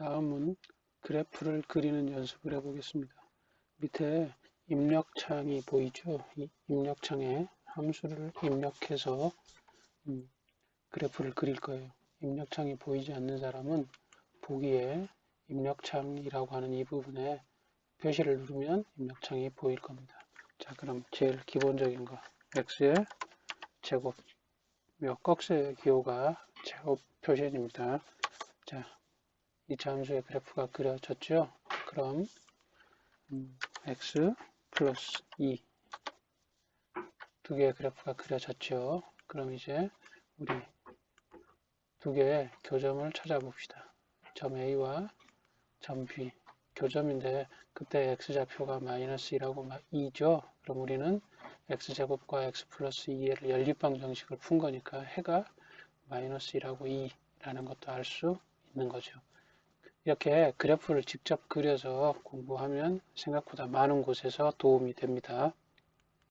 다음은 그래프를 그리는 연습을 해보겠습니다. 밑에 입력창이 보이죠? 이 입력창에 함수를 입력해서 음, 그래프를 그릴 거예요. 입력창이 보이지 않는 사람은 보기에 입력창이라고 하는 이 부분에 표시를 누르면 입력창이 보일 겁니다. 자 그럼 제일 기본적인 거 x의 제곱 몇 꺽쇠의 기호가 제곱 표시입니다. 자, 이차 함수의 그래프가 그려졌죠? 그럼 음, x 플러스 2 두 개의 그래프가 그려졌죠? 그럼 이제 우리 두 개의 교점을 찾아봅시다. 점 A와 점 B 교점인데 그때 x좌표가 마이너스 2라고 2죠? 그럼 우리는 x제곱과 x 플러스 2의 연립방 정식을 푼 거니까 해가 마이너스 2라고 2라는 것도 알 수 있는 거죠. 이렇게 그래프를 직접 그려서 공부하면 생각보다 많은 곳에서 도움이 됩니다.